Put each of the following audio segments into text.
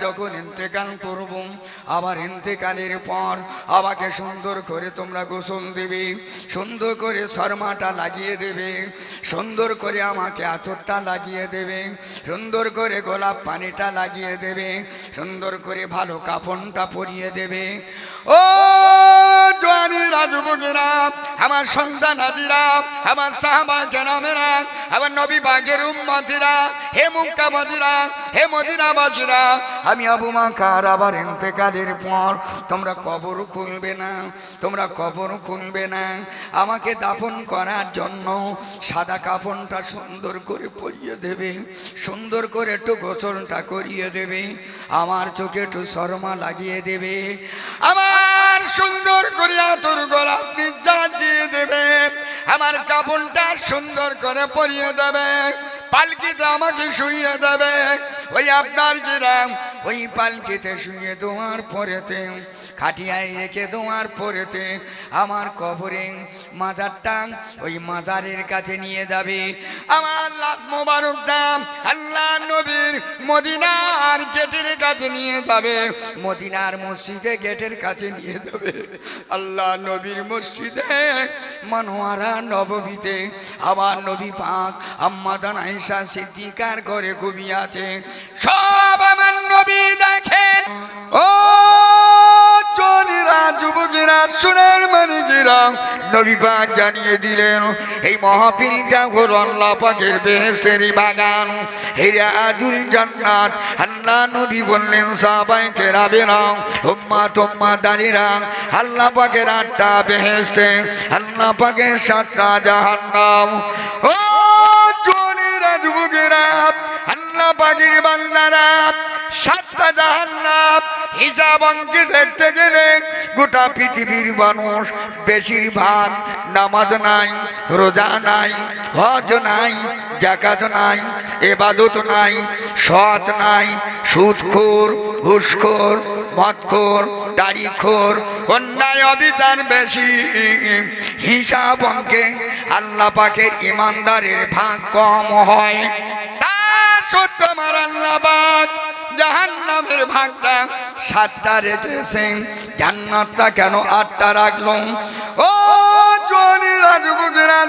যখন ইন্তেকাল করব? আবার ইন্তেকালের পর আমাকে সুন্দর করে তোমরা গোসল দেবে, সুন্দর করে শর্মাটা লাগিয়ে দেবে, সুন্দর করে আমাকে লাগিয়ে দেবে, সুন্দর করে গোলাপ পানিটা লাগিয়ে দেবে, সুন্দর করে ভালো কাপড়টা পরিয়ে দেবে। ও আমার সন্তান আদিরা আমার সাহাবা কেনামেরা আমার নবী বাগের উম্মতিরা, হে মুক্কা মদিরা হে মদিনা বাজিরা আমি আবু মাকার আবার এতেকালের পর তোমরা কবর খুলবে না, তোমরা কবর খুলবে না। আমাকে দাফন করার জন্য সাদা কাপড়টা সুন্দর করে পরিয়ে দেবে, সুন্দর করে একটু গোসলটা করিয়ে দেবে, আমার চোখে একটু শর্মা লাগিয়ে দেবে। আমার সুন্দর করে তোর গোলাপ জাজিয়ে দেবে। আমার কাপড়টা সুন্দর করে পরিয়ে দেবে। পালকিতে আমাকে শুইয়ে দেবে। ওই আপনার গ্রাম ওই পালকিতে শুয়ে দোয়ার পরেতে খাটিয়ায় রেখে দোয়ার পরেতে আমার কবরে মাজার টান ওই মাজারের কাছে নিয়ে যাবে। আমার লাভ মোবারক দাম আল্লাহ নবীর মদিনার গেটের কাছে নিয়ে যাবে। মদিনার মসজিদে গেটের কাছে নিয়ে যাবে। আল্লাহ নবীর মসজিদে, মনোয়ারা নববীতে আবার নবী পাক আম্মাদান আয়েশা সিদ্দিকার ঘরে ঘুমিয়ে সব আমার নবী দেখেন ও জনেরা যুবকেরা সোনার মানিকেরা নবী পাক জানিয়ে দিলেন, এই মহাপীরটা হল আল্লাহ পাকের বাগান। হেরা আজুল জান্নাত। আল্লাহ নবী বললেন সাবাই কেরাবে রাম হুম্মা তোমা দাঁড়িয়ে আল্লাহ পাকের আটটা বেহেস্তে আল্লাহ পাকের সাতটা জাহান্নাম। ও পাকের বান্দারা, সাতটা জাহান্নাম হিসাব অঙ্কে দেখতে গেলে গোটা পৃথিবীর মানুষ বেশিরভাগ নামাজ নাই, রোজা নাই, হজ নাই জাকাত নাই, এবাদত নাই, সৎ নাই, সুদখোর, ঘুষখোর, মদখোর, দাড়িখোর, অন্যায় অবিচার বেশি। হিসাব অঙ্কে আল্লাহ পাকের ইমানদারের ভাগ কম হয়। তা সত্য মারাল্লাবাদ জাহান্নামের ভাগটা সাতটা রেখেছেন জান্নাতটা কেন আটটা রাখলাম ও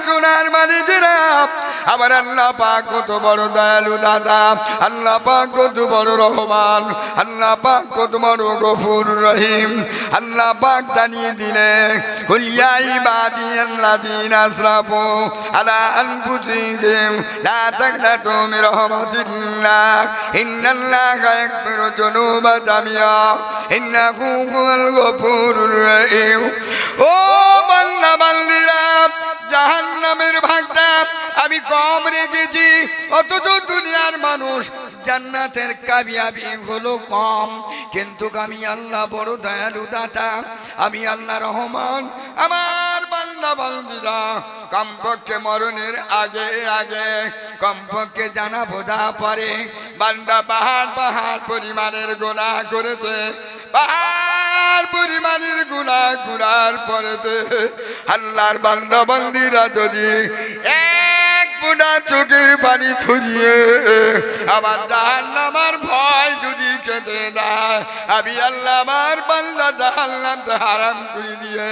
সোনার মালিকেরা আবার আল্লাহ পাক কত বড় দয়ালু দাদা। আল্লাহ পাক কত বড় রহমান। আল্লাহ পাক কত বড় গফুর রহিম। আল্লাহ পাক জানিয়ে দিলে কুলিয়া ইবাদি আল্লাযিন আসরাফু আলা আনফুসিহিম, লা তাকনাতু মির রাহমাতিল্লাহ ইন্নাল্লাহা ইয়াগফিরু যুনুবা জামিয়া ইন্নাহু হুয়াল গফুরুর রহিম। ও বান্দা, বান্দিরা জাহান্নামের ভাগটা আমি কম রেখেছি, অথচ দুনিয়ার মানুষ জান্নাতের কাবিয়াবি হলো কম। কিন্তু আমি আল্লাহ বড় দয়ালু দাতা, আমি আল্লাহ রহমান। আমার বান্দা কমপক্ষে মরণের আগে আগে কমপক্ষে জানা বোঝা পারে বান্দা পাহাড় পাহাড় পরিমাণের গোনা করেছে পাহাড় পরিমাণের গুণা গুণার পরেতে আল্লাহর বান্দা বান্দিরা যদি এক বুড়া চোখের পানি ছড়িয়ে আমার জাহান্নামার ভয় যদি কেটে দেয়, আমি আল্লাহ আমার বান্দা জাহান্নামতে হারাম করে দিয়ে,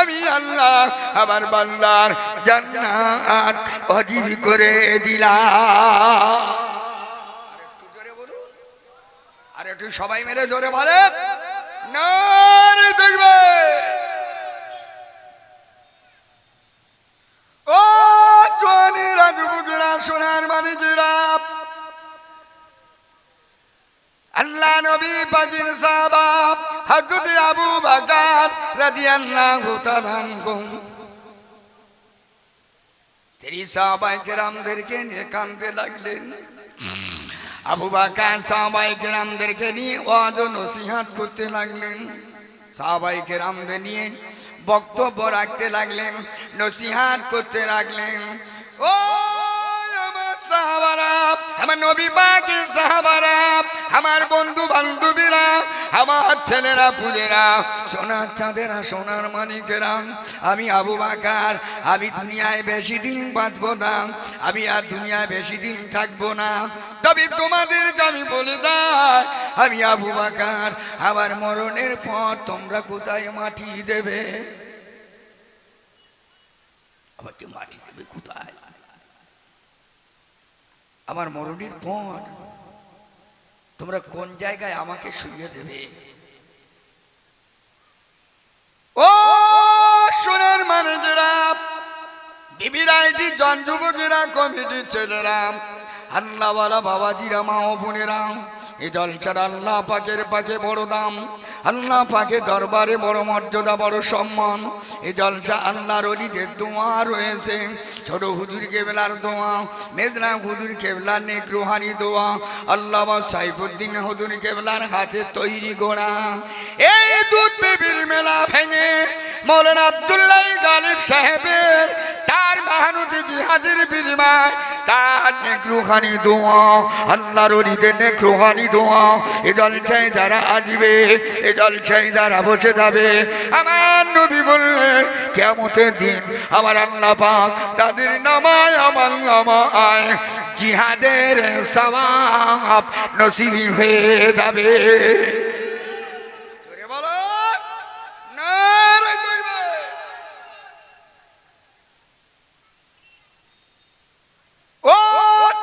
আমি আল্লাহ আমার বান্দার জান্নাত অজীব করে দিলাম। আর একটু সবাই মেরে জোরে বলে নারে দেখবে। ও জোয়ানেরা যুবকেরা সোনার মানিকেরা আল্লাহ নবী পাকির সাহাবা হযরত আবু বকর রাদিয়াল্লাহু তাআলা তিনি সাহাবায়ে কেরামদেরকে নিয়ে কাঁদতে লাগলেন। আবু বাকার সাহাবাই কেরামদেরকে নিয়ে ওয়াজ নসিহাত করতে লাগলেন। সাহাবাই কেরামদের নিয়ে বক্তব্য রাখতে লাগলেন, নসিহাত করতে লাগলেন। ও আমার বন্ধু বান্ধবীরা আমার ছেলেরা, পুলেরা, সোনার চাঁদেরা, সোনার মানিকেরা, আমি আবু বাকার, আমি দুনিয়ায় বেশি দিন বাঁচব না, আমি আর দুনিয়ায় বেশি দিন থাকব না। তবে তোমাদেরকে আমি বলে দাই, আমি আবু বাকার, আমার মরণের পর তোমরা কোথায় মাটি দেবে? আমাকে মাটি দেবে কোথায় আমার মরণের পর তোমরা কোন জায়গায় আমাকে শুইয়ে দেবে? ও সোনার মানুষেরা বিবিরা এটি জন কমিটির ছেলেরা, আল্লাহওয়ালা বাবাজিরা, মা ও বোনেরা এই জলসার আল্লাহ পাকের পাকে বড় দাম। আল্লাহ পাকে দরবারে বড় মর্যাদা, বড় সম্মান। এই জলসা আল্লাহর অলিদের দোয়া রয়েছে। ছোট হুজুর কেবলার দোয়া মেজনা হুজুর কেবলার নেক রুহানি দোয়া আল্লাহ সাইফুদ্দিন হুজুর কেবলার হাতে তৈরি গোড়া এই দুধ বেবির মেলা ভেঙে মৌলানা আবদুল্লাহ গালিব সাহেবের, তার মাহানুতি জিহাদের বিনিময় তার নেকরুহানি দোয়া, আল্লাহর নেকরুহানি দোয়া। এ জলসায় যারা আসবে ছাই যারা বসে যাবে। আমার নবী বললে কেমতের দিন আমার আল্লাহ পাক তাদের নামায়, আমার নামায়, জিহাদের সবাব নসিবি হয়ে যাবে জোরে বলো নারে করবে ও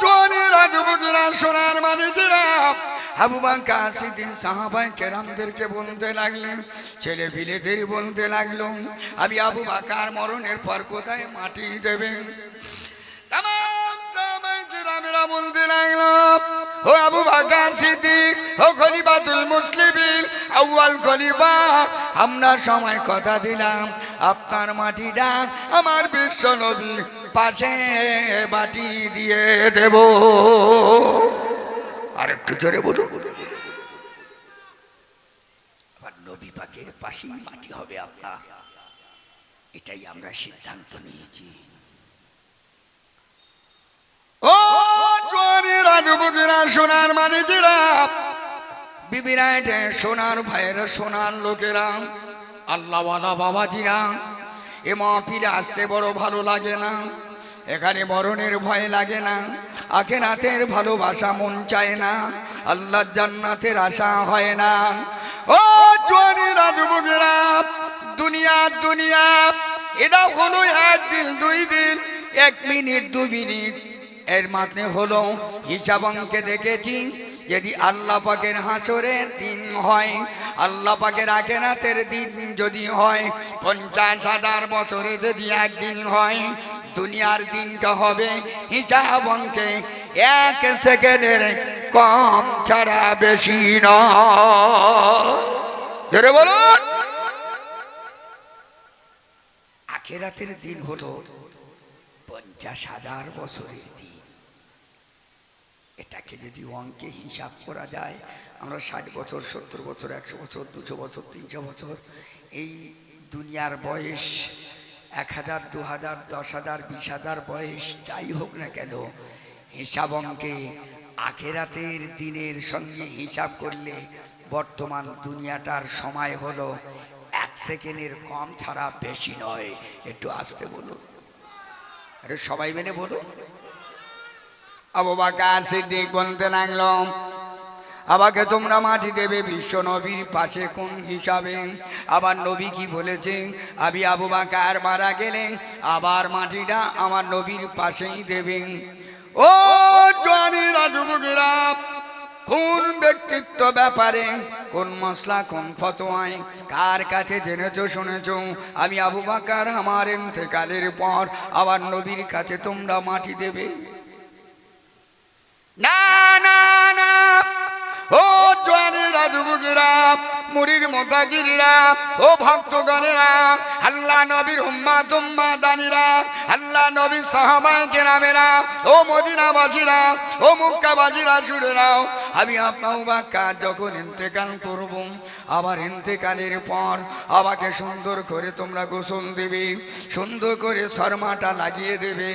জোয়ানি রাজবুকেরা সোনার মানিকেরা আবু বাঙ্কা সিদ্দিন সাহাবাই কেরামদেরকে বলতে লাগলেন, ছেলে পিলেদের বলতে লাগল, আমি আবু বাকার, মরণের পর কোথায় মাটি দেবেন? বলতে লাগল, ও আবু বাকার, সিদ্দিক, ও খলিফাতুল মুসলিমিন, আউয়াল খলিফা, আমরা সময় কথা দিলাম, আপনার মাটিটা আমার বিশ্ব নবীর পাশে বাটি দিয়ে দেব। আর একটু জোরে বলো আবার নবী পাকের পাশেই মাটি হবে আপনার এটাই আমরা সিদ্ধান্ত নিয়েছি। ও রাজবুকেরা সোনার মানিকেরা বিবিরা এটা সোনার ভাইয়েরা, সোনার লোকেরা, আল্লাহওয়ালা বাবাজিরা, এ মহফিলে আসতে বড় ভালো লাগে না। এখানে মরণের ভয় লাগে না, আখেরাতের ভালোবাসা মন চায় না আল্লাহ জান্নাতের আশা হয় না। ও জোয়ানি রাজবুকেরা দুনিয়া দুনিয়া, এটা হলো একদিন, দুই দিন, এক মিনিট, দু মিনিট। এর মানে হলো, হিসাব অঙ্কে দেখেছি, যদি আল্লাহ পাকের হাসরের দিন হয়, আল্লাহ পাকের আখেরাতের দিন যদি হয়, পঞ্চাশ হাজার বছরে যদি একদিন হয় দুনিয়ার দিনটা হবে হিসাব অঙ্কে এক সেকেন্ডের কম ছাড়া বেশি নয়। বলুন। আখেরাতের দিন হলো পঞ্চাশ হাজার বছরের দিন। এটাকে যদি অঙ্কে হিসাব করা যায়, আমরা ষাট বছর, সত্তর বছর, একশো বছর, দুশো বছর, তিনশো বছর, এই দুনিয়ার বয়স এক হাজার দু হাজার দশ হাজার বিশ হাজার বয়স যাই হোক না কেন, হিসাব অঙ্কে আখেরাতের দিনের সঙ্গে হিসাব করলে বর্তমান দুনিয়াটার সময় হলো এক সেকেন্ডের কম ছাড়া বেশি নয়। একটু আসতে বলুন। সবাই মিলে বলুন। আবু বাকার সিদ্দিক বলতে লাগলাম আমাকে তোমরা মাটি দেবে বিশ্ব নবীর পাশে কোন হিসাবে? আবার নবী কি বলেছে? আমি আবু বাকার মারা গেলেন, আবার মাটিটা আমার নবীর পাশেই দেবেন ও জনি রাজবুকেরা কোন ব্যক্তিত্ব ব্যাপারে, কোন মশলা, কোন ফতোয়ায়, কার কাছে জেনেছ, শুনেছ? আমি আবু বাকার আমার এতেকালের পর আবার নবীর কাছে তোমরা মাটি দেবে? না না না। জোয়ানি রাজবুকেরা মুড়ির মোতাগিরিরা ও ভক্তগণেরা, আল্লাহ নবীর হুম্মা তুম্মা দানিরা, আল্লাহ নবীর সাহাবাই কেরামেরা, ও মদিনাবাসীরা, ও মুক্কাবাসীরা শুনে নাও। আমি আপনাও বা কাজ যখন ইন্তেকাল করব, আবার ইন্তেকালের পর আমাকে সুন্দর করে তোমরা গোসল দেবে, সুন্দর করে শর্মাটা লাগিয়ে দেবে,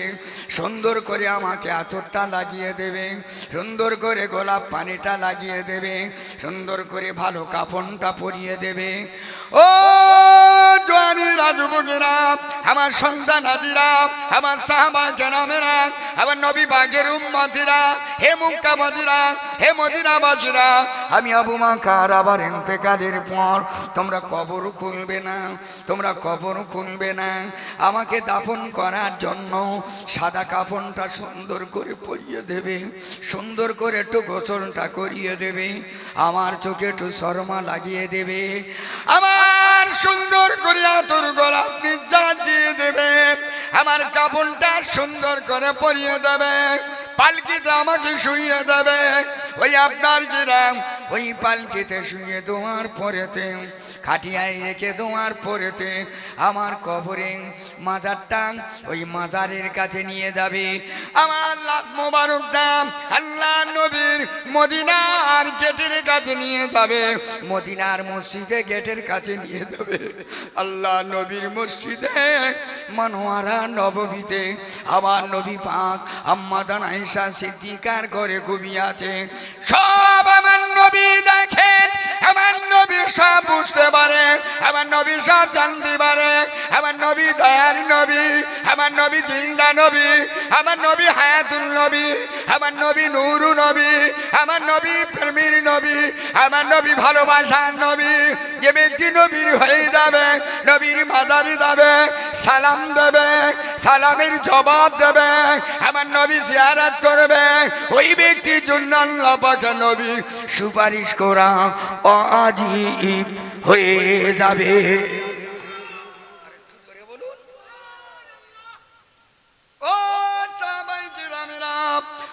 সুন্দর করে আমাকে আতরটা লাগিয়ে দেবে, সুন্দর করে গোলাপ পানিটা লাগিয়ে দেবে, সুন্দর করে ভালো কাপড়টা পরিয়ে দেবে। ও আমার সন্তান আমার সাহাবা আমার নবী বাগের হে মুক্কা হে বাজিরা আমি আবার এতেকালের পর তোমরা কবর খুলবে না, তোমরা কবর খুলবে না। আমাকে দাফন করার জন্য সাদা কাপড়টা সুন্দর করে পরিয়ে দেবে, সুন্দর করে একটু গোসলটা করিয়ে দেবে, আমার চোখে একটু শর্মা লাগিয়ে দেবে। আমার সুন্দর করে আতর গলা আপনি দিয়ে দেবে। আমার কাপড়টা সুন্দর করে পরিয়ে দেবে। পালকিতে আমাকে শুইয়ে দেবে। ওই আপনার গ্রাম, ওই পালকিতে শুয়ে দোয়ার পরেতে খাটিয়ায় রেখে দোয়ার পরেতে আমার কবরে মাজার টান ওই মাজারের কাছে নিয়ে যাবে। আমার লাভ মোবারক দাম আল্লাহ নবীর মদিনার গেটের কাছে নিয়ে যাবে। মদিনার মসজিদে গেটের কাছে নিয়ে যাবে। আল্লাহ নবীর মসজিদে, মনোয়ারা নবমীতে, আবার নবী পাক আম্মাদান আয়েশা সিদ্দিকার করে ঘুমিয়াছে সব আমার নবী দেখে, আমার নবী সব বুঝতে পারে, আমার নবী সব জানতে পারে, আমার নবী দয়াল নবী, আমার নবী জিন্দা নবী, আমার নবী হায়াতুল নবী, আমার নবী নুরু নবী, আমার নবী প্রেমীর নবী, আমার নবী ভালোবাসার নবী, যে ব্যক্তি নবীর হয়ে যাবে, নবীর মাদারি যাবে সালাম দেবে, সালামের জবাব দেবে, আমার নবী জিয়ারাত করবে, ওই ব্যক্তির জন্য আল্লাহ নবীর সুপারিশ করা অজীব হয়ে যাবে।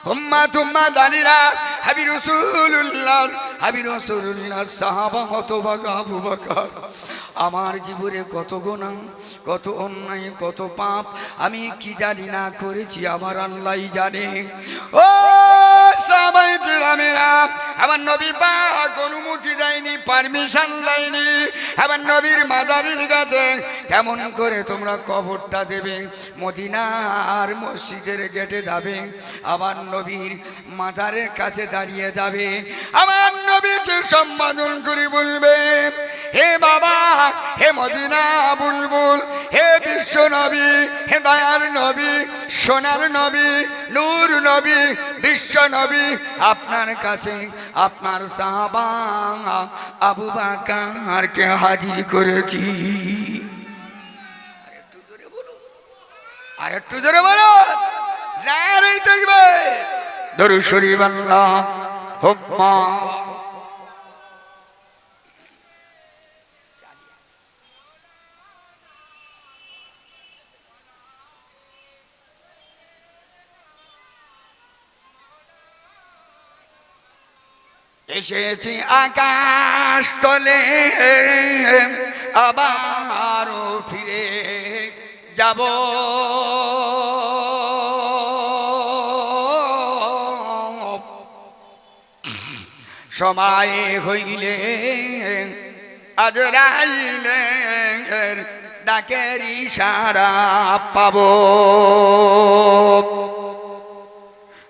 হুম্মা তুম্মা দানিরা হাবি রসুল্লাহ হাবি রসুল্লাহ সাহাবা হতভাগা আবু বকর আমার জীবনে কত গোনা কত অন্যায়, কত পাপ, আমি কি জানি না করেছি, আমার আল্লাহ জানে। ও আমার নবী পাক অনুমতি দেয়নি পারমিশন দেয়নি, আমার নবীর মাদারির কাছে। কেমন করে তোমরা কবরটা দেবে, মদিনার মসজিদের গেটে যাবে আবার নবীর মাজারের কাছে দাঁড়িয়ে যাবে। আমার নবীকে সম্বোধন করে বলবে, হে বাবা, হে মদিনা, বুলবুল, হে বিশ্ব নবী, হে দয়ার নবী, সোনার নবী, নূর নবী, বিশ্ব নবী, আপনার কাছে আপনার সাহাবা আবু বাকারকে হাজির করেছি। আরেকটু জোরে বলুন আরেকটু জোরে বলো। দরু এসেছি আকাশ তলে, আবারও ফিরে যাব। সময় হইলে, আজ রাইলে ডাকের ইশারা পাবো।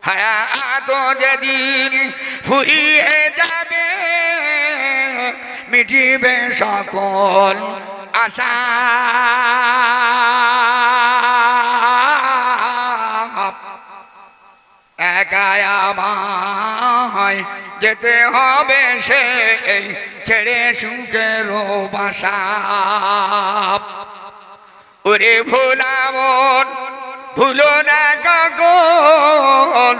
হায়াত যেদিন ফুরিয়ে যাবে, মিটিবে সকল আশা। একাই যেতে হবে সে ছেড়ে সুখের বাসা। ওরে ভোলামন ভুলো না কাকন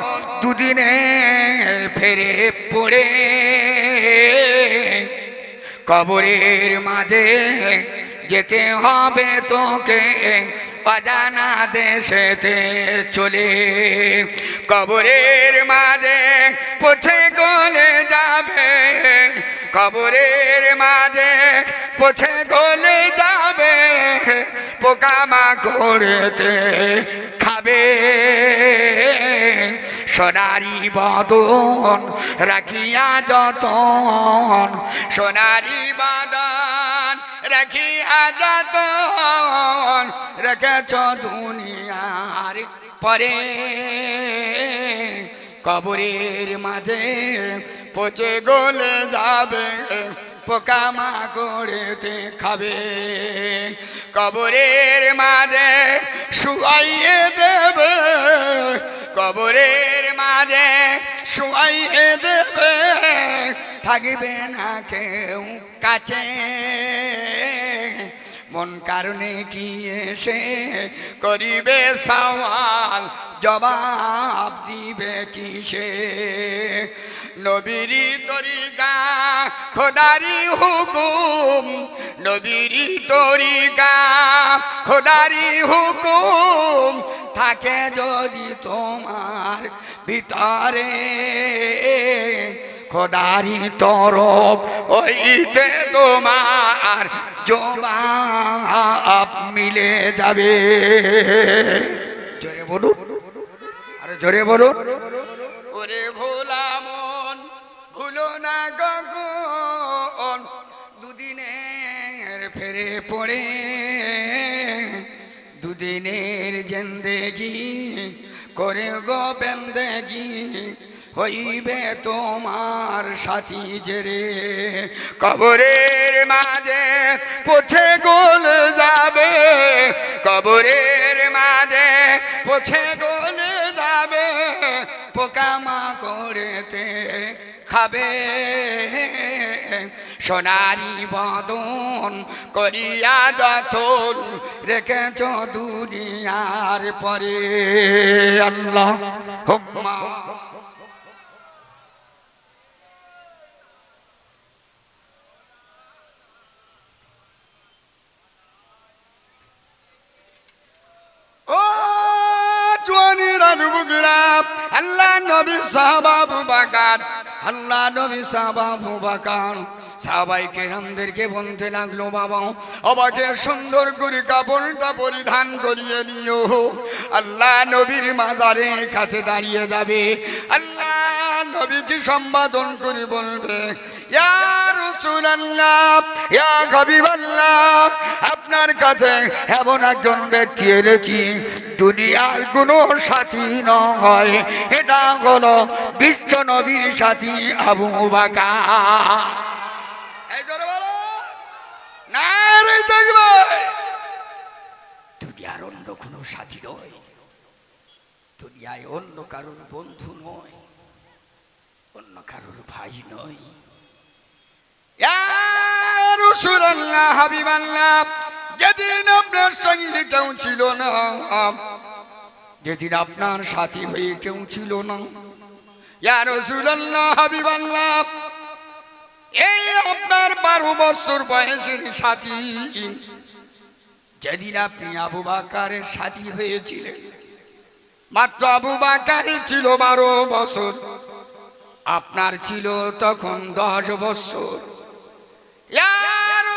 দুদিনে ফেরে পড়ে। কবরের মাঝে যেতে হবে তোকে, অজানা দেশেতে চলে। কবরের মাঝে পছে গলে যাবে, কবরের মাঝে পছে গলে যাবে পোকামা করেতে খাবে। সোনারি বদন রাখিয়া যতন, সোনারি বদন রাখিয়া যতন, রেখেছ দুনিয়ার পরে। কবরের মাঝে পচে গলে যাবে পোকামা করেতে খাবে। কবরের মাঝে শুয়াইয়ে দেবে। কবরের মাঝে শুয়াইয়ে দেবে। থাকবে না কেউ কাছে। মন কারণে কি এসে করিবে সওয়াল, জবাব দিবে কিসে? নবীরি তরিকা খোদারি হুকুম নবীরি তরিকা খোদারি হুকুম থাকে যদি তোমার ভিতরে। খোদারি তরফ ওইতে তোমার জবাব মিলে যাবে। জোরে বলুন। আরে জোরে বলুন। ওরে ভোলা মন, ভুলো না গগন দুদিনের পড়ে। দুদিনের জেন্দেগি করে গো বেন্দেগি, হইবে তোমার সাথী জেরে। কবরের মাঝে পছে গোল যাবে, কবরের মাঝে পছে গোল যাবে পোকামা করেতে খাবে। সোনারি বদন করিয়া দথন রেখেছ দুনিয়ার পরে। আল্লাহ আল্লাহ নবী সাহাবাবু বাকার আল্লাহ নবী সাবা ফুবাকান সাবাই কেরামদেরকে বলতে লাগল, বাবা অবাকে সুন্দর করে কাপড়টা পরিধান করিয়ে নিও। আল্লাহ নবীর মাজারে কাছে দাঁড়িয়ে যাবে। আল্লাহ নবীকে সম্বোধন করে বলবে, ইয়া আপনার কাছে এমন একজন ব্যক্তি এনেছি, দুনিয়ার কোনো সাথী নয়। এটা হলো বিশ্ব নবীর সাথী আবু বাকা দুনিয়ার অন্য কোনো সাথী নয়। দুনিয়ায় অন্য কারোর বন্ধু নয়, অন্য কারোর ভাই নয়। রাসূলুল্লাহ, হাবিবাল্লাহ, যেদিন আপনার সঙ্গে কেউ ছিল না, যেদিন আপনার সাথী হয়ে কেউ ছিল না। ইয়া রাসূলুল্লাহ, হাবিবাল্লাহ, এই আপনার বারো বছর বয়সের সাথী, যেদিন আপনি আবু বাকারের সাথী হয়েছিলেন, মাত্র আবু বাকারই ছিল বারো বছর, আপনার ছিল তখন দশ বছর।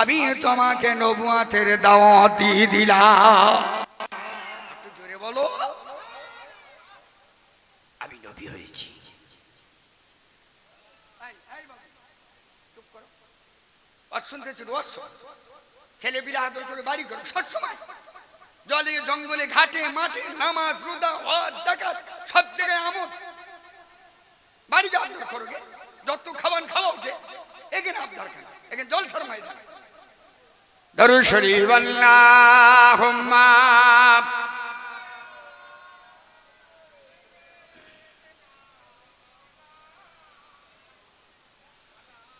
আমি তোমাকে নবুয়াতের দাওয়াত দিয়ে দিলাম। জোরে বলো আমি নবী হয়েছি। শুনতেছিল ছেলে বিলা আদর করে বাড়ি করো সবসময়। জলে জঙ্গলে ঘাটে মাঠে নামাজ রোদা হজ জাকাত সব জায়গায় আমদ। বাড়িতে আদর করো গে যত খাবার খাওয়াও গে এখানে আবদার কেন? এখানে জল শর্মাই দেয় দরুদ শরীফ আল্লাহুম্মা।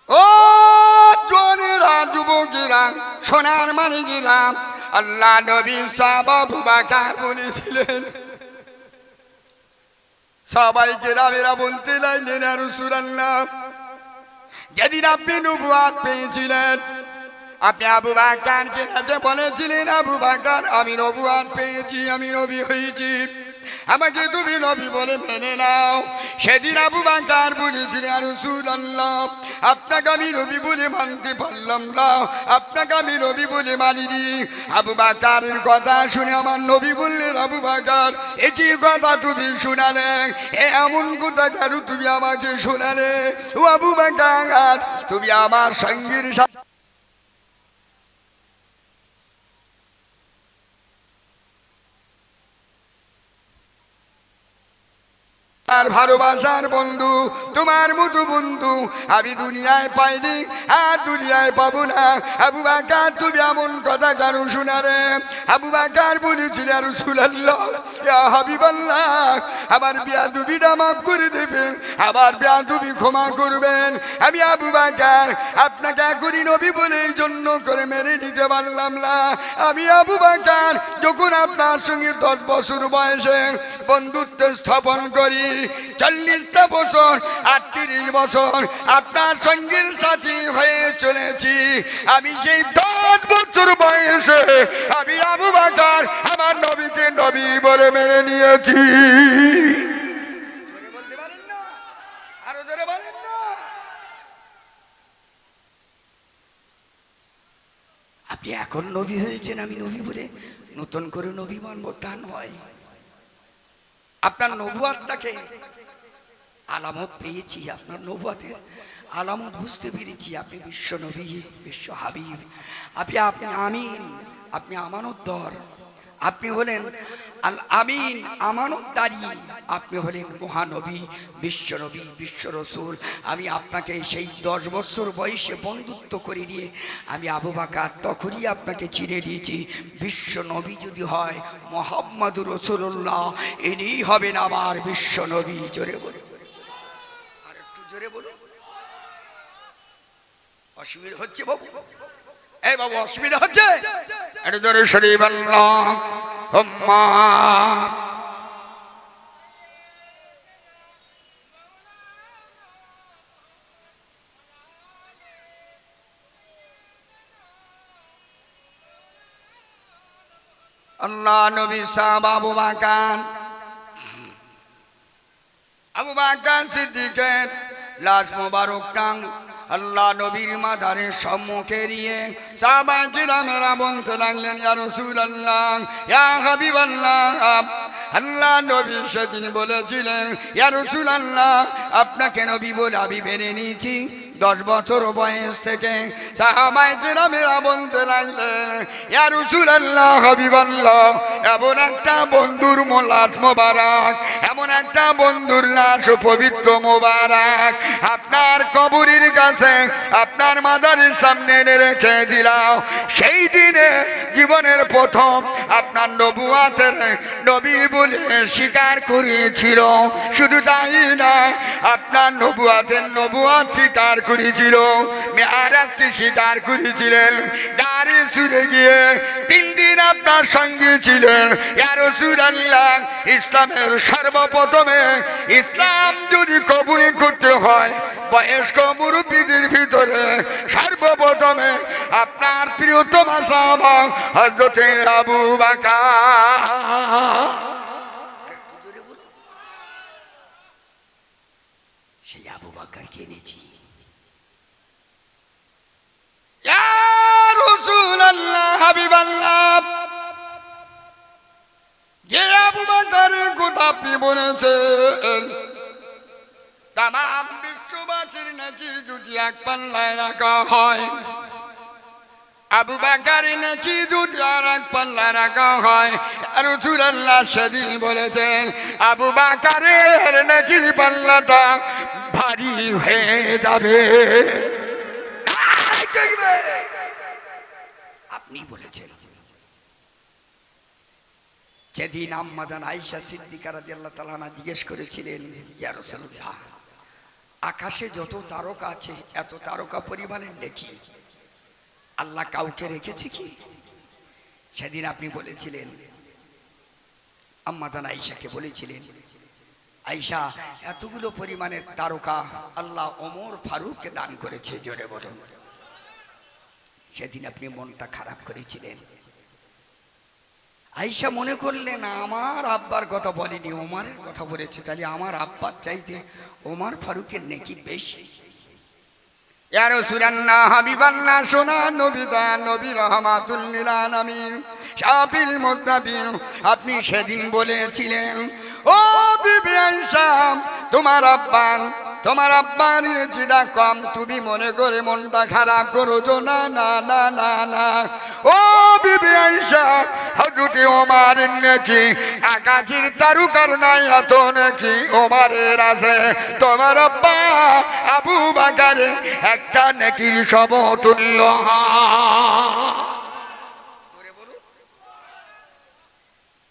ও জোনেরা যুবকেরা সোনার মানিকেরা আল্লাহ নবী সাহাবা বাকার বলেছিলেন সবাই কেরামেরা বলতে লাগলেন আর সুরাল্লাহ যেদিন আপনি নবুয়াত পেয়েছিলেন, আপনি আবু বাকারকে বলেছিলেন, আবু বাকার আমি নবুয়াত পেয়েছি, আমি নবী হয়েছি। আমাকে তুমি নবী বলে মেনে নাও। সেদিন আবু বাকার বলেছিলেন রসুল আল্লাহ আপনাকে আমি নবী বলে মানতে পারলাম না। আপনাকে আমি নবী বলে মানিনি। আবু বাকারের কথা শুনে আমার নবী বললেন, আবু বাকার একই কথা তুমি শোনালে এমন কথা কেন তুমি আমাকে শোনালে? ও আবু বাকার তুমি আমার সঙ্গীর সাথে আর ভালোবাসার বন্ধু, তোমার মতো বন্ধু, আমি দুনিয়ায় পাইনি, আর দুনিয়ায় পাবো না। আবু বাকার, তুমি এমন কথা কেন শোনারে আবু বাকার বলেছিল আর সুলাল্লাহ হাবিবাল্লাহ, আমার বিয়া দুবিটা মাফ করে দেবেন আবার বিয়া তুমি ক্ষমা করবেন। আমি আবু বাকার, আপনাকে এখনই নবী বলে জন্য করে মেরে নিতে পারলাম না। আমি আবু বাকার, যখন আপনার সঙ্গে দশ বছর বয়সে বন্ধুত্ব স্থাপন করি চল্লিশটা বছর, আটত্রিশ বছর আপনার সঙ্গীর সাথী হয়ে চলেছি। আমি সেই দশ বছর বয়সে আমি আবু বাকার, আমার নবীকে নবী বলে মেনে নিয়েছি। আপনি এখন নবী হয়েছেন, আমি নবী বলে নতুন করে নবী মানব, তা নয়। আপনার নবুয়াতটাকে আলামত পেয়েছি, আপনার নবুয়াতের আলামত বুঝতে পেরেছি, আপনি বিশ্ব নবী, বিশ্ব হাবিব। আপনি আপনি আমিন, আপনি আমানত দর আপনি হলেন আল আমিন আমানতদারি আপনি হলেন মহানবী, বিশ্বনবী বিশ্ব রসুল আমি আপনাকে সেই দশ বছর বয়সে বন্ধুত্ব করে নিয়ে আমি আবু বাকার তখনই আপনাকে চিনে দিয়েছি বিশ্বনবী যদি হয়, মোহাম্মদুর রসুল্লাহ ইনিই হবেন আমার বিশ্বনবী। জোরে বলে আর একটু জোরে বলুন। অসুবিধা হচ্ছে বাবু? এই বাবু, অসুবিধা হচ্ছে? এটা জোরে হুম্মা। আল্লাহ নবী সাহাব আবু বাকান আবু বাকান সিদ্দিকের লাশ মোবারক টাং আল্লাহ নবীর মাদারের সম্মুখে নিয়ে সাবা কিরামেরা বলতে লাগলেন, ইয়া সুর ইয়া হাবিবাল্লাহ। আল্লাহ নবী সেদিন বলেছিলেন, ইয়া আল্লাহ আপনাকে নবী বলে আমি মেনে নিয়েছি। দশ বছর বয়স থেকে সাহাবাই বলতে লাগলেন, ইয়া রাসূলুল্লাহ, হাবিবাল্লাহ, এমন একটা বন্ধুর মোলাস মোবারক, এমন একটা বন্ধুর লাশ পবিত্র মোবারক আপনার কবরের কাছে, আপনার মাদারের সামনে এনে রেখে দিলাম। সেই দিনে জীবনের প্রথম আপনার নবুয়াতের নবী বলে স্বীকার করেছিল। শুধু তাই না আপনার নবুয়াতের নবুয়াত স্বীকার করেছিল। মেয়ারাজকে স্বীকার করেছিলেন। দাঁড়িয়ে সুরে গিয়ে তিন দিন আপনার সঙ্গে ছিলেন। ইয়ার আল্লাহ ইসলামের সর্বপ্রথমে ইসলাম যদি কবুল করতে হয়, বয়স্ক মুরব্বীদের ভিতরে সর্বপ্রথমে আপনার প্রিয়তম সাহাবা হজরতে আবু বাকা সেই আবু বাকারকে এনেছি। বাকারের কথা আপনি বলেছেন। বিশ্ববাসীর নাকি যদি এক পাল্লায় রাখা হয়, আবু বাকারি নাকি যদি আর এক পাল্লা রাখা হয় রসুল আল্লাহ সেদিন বলেছেন, আবু বাকারের নাকি পাল্লাটা ভারী হয়ে যাবে। আপনি বলেছেন। যেদিন আম্মাদান আইসা সিদ্দিকা রাজি আল্লাহ তালানা জিজ্ঞেস করেছিলেন আকাশে যত তারকা আছে, এত তারকা পরিমাণের দেখি। আল্লাহ কাউকে রেখেছে কি? সেদিন আপনি বলেছিলেন আম্মাদান আইসাকে বলেছিলেন আইসা এতগুলো পরিমাণের তারকা আল্লাহ ওমর ফারুককে দান করেছে, জোরে বলুন। সেদিন আপনি মনটা খারাপ করেছিলেন। আইসা মনে করলেন আমার আব্বার কথা বলেনি, ওমারের কথা বলেছে। তাহলে আমার আব্বার চাইতে ওমার ফারুকের নেকি বেশি। নবী আপনি সেদিন বলেছিলেন, ও বিবি তোমার আব্বা তোমার আব্বার জিদা কম, তুমি মনে করে মনটা খারাপ করছ। না না না না না। ও বিবি আয়েশা হজরতে ওমার নাকি, আকাশের তারুকার নাই, এত নাকি ওমারের আছে। তোমার আব্বা আবু বাকার একটা নাকি সমতুল্য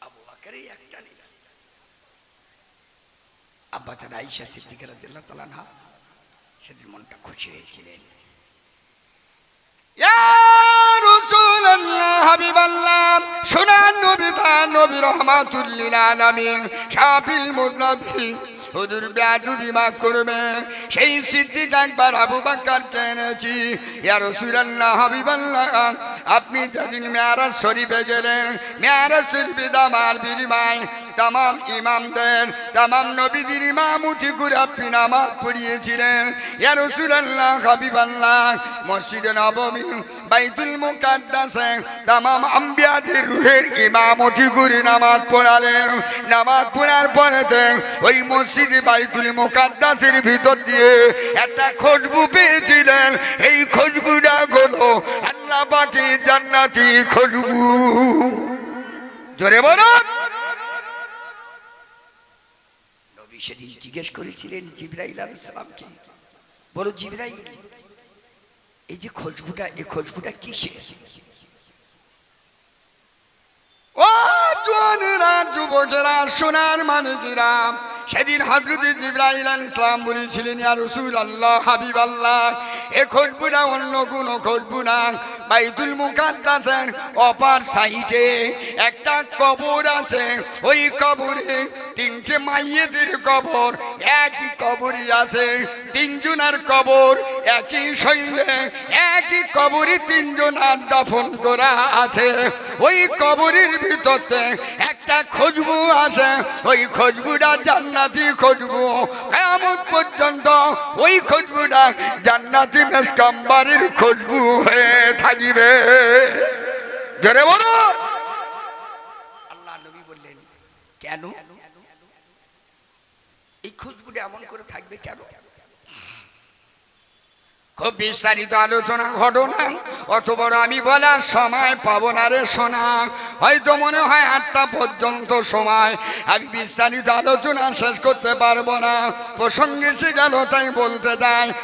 আবু বাকারই একটা নেই আব্বা তারা আইসা সিদ্দিকের দিল্লা তালা না সেদিন মনটা খুশি হয়েছিলেন। সোনার নবী দা নবী রহমাতুল লিল আলামিন, শাফিল মুনাবি হুজুর বেয়াদুবি মা করবে। সেই সিদ্দিক একবার আবু বাক্কার কেনেছি ইয়া রাসূলুল্লাহ, হাবিবাল্লাহ, আপনি যেদিন মেয়ারাজ শরীফে গেলেন, মেয়ারাজ শরীফে দামার বিনিময় তামাম ইমামদের, তামাম নবীদের ইমামতি করে আপনি নামাজ পড়িয়েছিলেন। ইয়া রাসূলুল্লাহ, হাবিবাল্লাহ, মসজিদে নববী বাইতুল মুকাদ্দাসে তামাম আম্বিয়াদের রুহের ইমামতি করে নামাজ পড়ালেন। নামাজ পড়ার পরেতে ওই মসজিদে বাইতুল মুকাদ্দাসের ভিতর দিয়ে একটা খুশবু পেয়েছিলেন। এই খুশবুটা হলো আল্লাহ পাকি জান্নাতি খুশবু। জোরে বলুন নবী সেদিন জিজ্ঞেস করেছিলেন জিব্রাইল আলাইহিস সালামকে বলো জিব্রাইল। এই যে খুশবুটা এই খুশবুটা কিসের? ও জোয়ানেরা যুবকেরা সোনার মানিকেরা সেদিন হাজরতে জিব্রাহিল ইসলাম বলেছিলেন, ইয়া রাসূল আল্লাহ হাবিব আল্লাহ এ খুশবুটা অন্য কোনো খুশবু না। বাইতুল মুকাদ্দাসের অপার সাইডে একটা কবর আছে। ওই কবরে তিনটে মাইয়েদের কবর, একই কবরই আছে। তিনজনের কবর, একই শৈলে, একই কবরে তিনজনার দাফন করা আছে। ওই কবরের ভিতরতে একটা খুশবু আছে ওই খুশবুটা জান্নাতি খুশবু। কেমন পর্যন্ত ওই খুশবুটা জান্নাতি মেসকাম্বারের খুশবু হয়ে থাকিবে। জোরে বলো। আল্লাহ নবী বললেন, কেন? এই খুশবুটা এমন করে থাকবে কেন? খুব বিস্তারিত আলোচনা ঘটনা অত বড় আমি বলার সময় পাবো না রে সোনা। হয়তো মনে হয় আটটা পর্যন্ত সময়। আমি বিস্তারিত আলোচনা শেষ করতে পারব না। প্রসঙ্গে সে গেল, তাই বলতে যাই